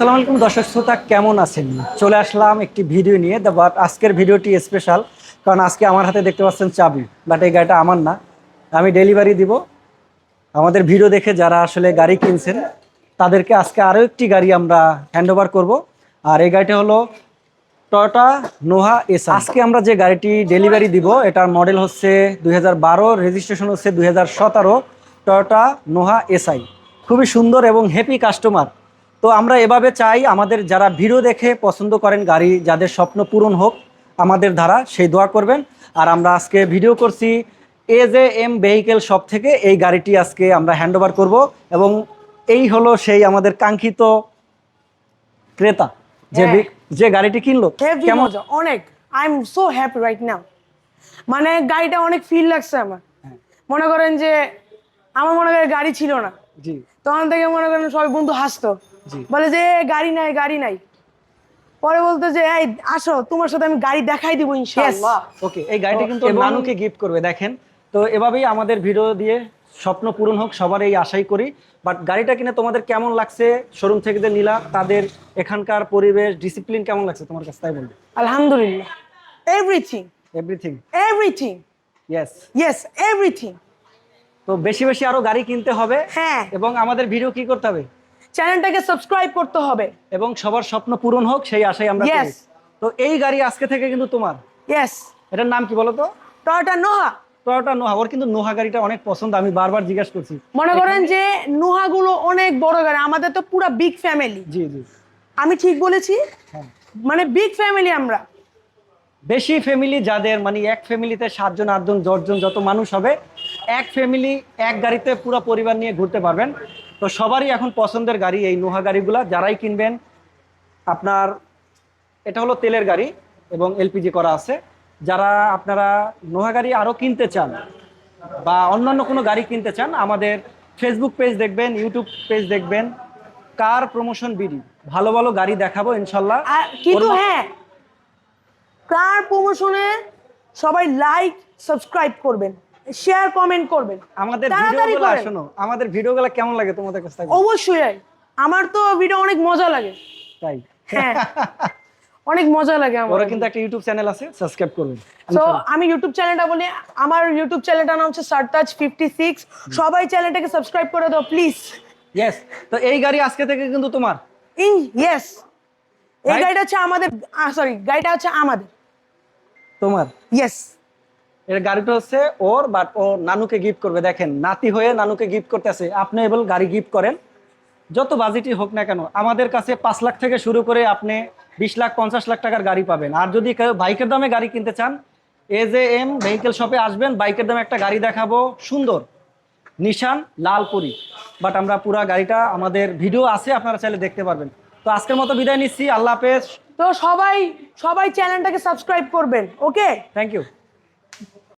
আসসালামু আলাইকুম দর্শক শ্রোতা, কেমন আছেন? চলে আসলাম একটি ভিডিও নিয়ে বাট আজকের ভিডিওটি স্পেশাল কারণ আজকে আমার হাতে দেখতে পাচ্ছেন চাবি, বাট এই গাড়িটা আমার না। আমি ডেলিভারি দিব। আমাদের ভিডিও দেখে যারা আসলে গাড়ি কিনছেন, তাদেরকে আজকে আরও একটি গাড়ি আমরা হ্যান্ড ওভার করব। আর এই গাড়িটা হলো টয়োটা নোহা এস আজকে আমরা যে গাড়িটি ডেলিভারি দিব, এটার মডেল হচ্ছে দুই হাজার বারো রেজিস্ট্রেশন হচ্ছে দুই হাজার সতেরো টয়োটা নোহা এসআই খুবই সুন্দর এবং হ্যাপি কাস্টমার তো আমরা এভাবে চাই আমাদের যারা ভিডিও দেখে পছন্দ করেন গাড়ি যাদের স্বপ্ন পূরণ হোক আমাদের দ্বারা সেই দোয়া করবেন। আর আমরা আজকে ভিডিও করছি A J M vehicle shop থেকে এই গাড়িটি আজকে আমরা হ্যান্ড ওভার করব এবং এই হলো সেই আমাদের কাঙ্ক্ষিত ক্রেতা যে হ্যাঁ। যে গাড়িটি কিনলো। কেমন? অনেক। I am so happy right now মানে গাড়িটা অনেক ফিল লাগছে আমার। হ্যাঁ। মনে করেন যে আমার মনে করেন গাড়ি ছিল না। জি। তখন থেকে মনে করেন সবাই বন্ধু হাসতো। বলে যে গাড়ি নাই গাড়ি নাই। পরে বলতো যে এই আসো তোমার সাথে আমি গাড়ি দেখাই দিব ইনশাআল্লাহ। ওকে এই গাড়িটি কিন্তু নানুকে গিফট করবে দেখেন। তো এভাবেই আমাদের ভিডিও দিয়ে স্বপ্ন পূরণ হোক সবার এই আশাই করি। বাট গাড়িটা কিনে তোমাদের কেমন লাগছে? শোরুম থেকে যে নিলা তাদের এখানকার পরিবেশ ডিসিপ্লিন কেমন লাগছে তোমার কাছে তাই বলবে? আলহামদুলিল্লাহ। Everything everything everything yes yes everything তো বেশি বেশি আরও গাড়ি কিনতে হবে। হ্যাঁ। এবং আমাদের ভিডিও কি করতে হবে? চ্যানেলটাকে সাবস্ক্রাইব করতে হবে। এবং সবার স্বপ্ন পূরণ হোক সেই আশাই আমরা Yes. তো এই গাড়ি আজকে থেকে কিন্তু তোমার। ইয়েস এটার নাম কি বলো তো? টয়োটা নোহা টয়োটা নোহা ওর কিন্তু নোহা গাড়িটা অনেক পছন্দ আমি বারবার জিজ্ঞাসা করছি। মনে করেন যে নোহাগুলো অনেক বড় গাড়ি আমাদের তো পুরো বিগ ফ্যামিলি জি জি। আমি ঠিক বলেছি? হ্যাঁ। মানে বিগ ফ্যামিলি আমরা। বেশি ফ্যামিলি যাদের মানে এক ফ্যামিলিতে সাতজন আটজন দশজন যত মানুষ হবে এক ফ্যামিলি এক গাড়িতে পুরো পরিবার নিয়ে ঘুরতে পারবেন। তো সবারই এখন পছন্দের গাড়ি এই নোহা গাড়িগুলা যারাই কিনবেন আপনার এটা হলো তেলের গাড়ি এবং এলপিজি করা আছে। যারা আপনারা নোহা গাড়ি আরও কিনতে চান বা অন্যান্য কোনো গাড়ি কিনতে চান আমাদের ফেসবুক পেজ দেখবেন ইউটিউব পেজ দেখবেন কার প্রমোশন বিডি ভালো ভালো গাড়ি দেখাবো ইনশাল্লাহ। কিন্তু হ্যাঁ কার প্রমোশনে সবাই লাইক সাবস্ক্রাইব করবেন। শেয়ার কমেন্ট করবেন। আমাদের ভিডিওগুলো। শোনো আমাদের ভিডিওগুলো কেমন লাগে তোমাদের কাছে অবশ্যই আমার তো ভিডিও অনেক মজা লাগে। তাই? হ্যাঁ। অনেক মজা লাগে আমার। ওরা কিন্তু একটা ইউটিউব চ্যানেল আছে সাবস্ক্রাইব করবেন। তো আমি ইউটিউব চ্যানেলটা বলি আমার ইউটিউব চ্যানেলটার নাম হচ্ছে সারতাজ ফিফটি সিক্স সবাই চ্যানেলটাকে সাবস্ক্রাইব করে দাও প্লিজ ইয়েস তো এই গাড়ি আজকে থেকে কিন্তু তোমার। ইন ইয়েস এই গাড়িটা হচ্ছে আমাদের সরি গাড়িটা হচ্ছে আমাদের। তোমার। ইয়েস এর গাড়িটা হচ্ছে ওর বাট ও নানুকে গিফট করবে। দেখেন নাতি হয়ে নানুকে গিফট করতেছে। আপনি এবার গাড়ি গিফট করেন। যত বাজেটই হোক না কেন আমাদের কাছে পাঁচ লাখ থেকে শুরু করে আপনি বিশ লাখ পঞ্চাশ লাখ টাকার গাড়ি পাবেন। আর যদি কেউ বাইকের দামে গাড়ি কিনতে চান এ জে এম ভেহিকেল শপে আসবেন। বাইকের দামে একটা গাড়ি দেখাবো। সুন্দর। নিশান লালপুরি। বাট আমরা পুরা গাড়িটা আমাদের ভিডিও আছে আপনারা চাইলে দেখতে পারবেন। তো আজকের মতো বিদায় নিচ্ছি। আল্লাহ হাফেজ। তো সবাই সবাই চ্যানেলটাকে সাবস্ক্রাইব করবেন ওকে থ্যাংক ইউ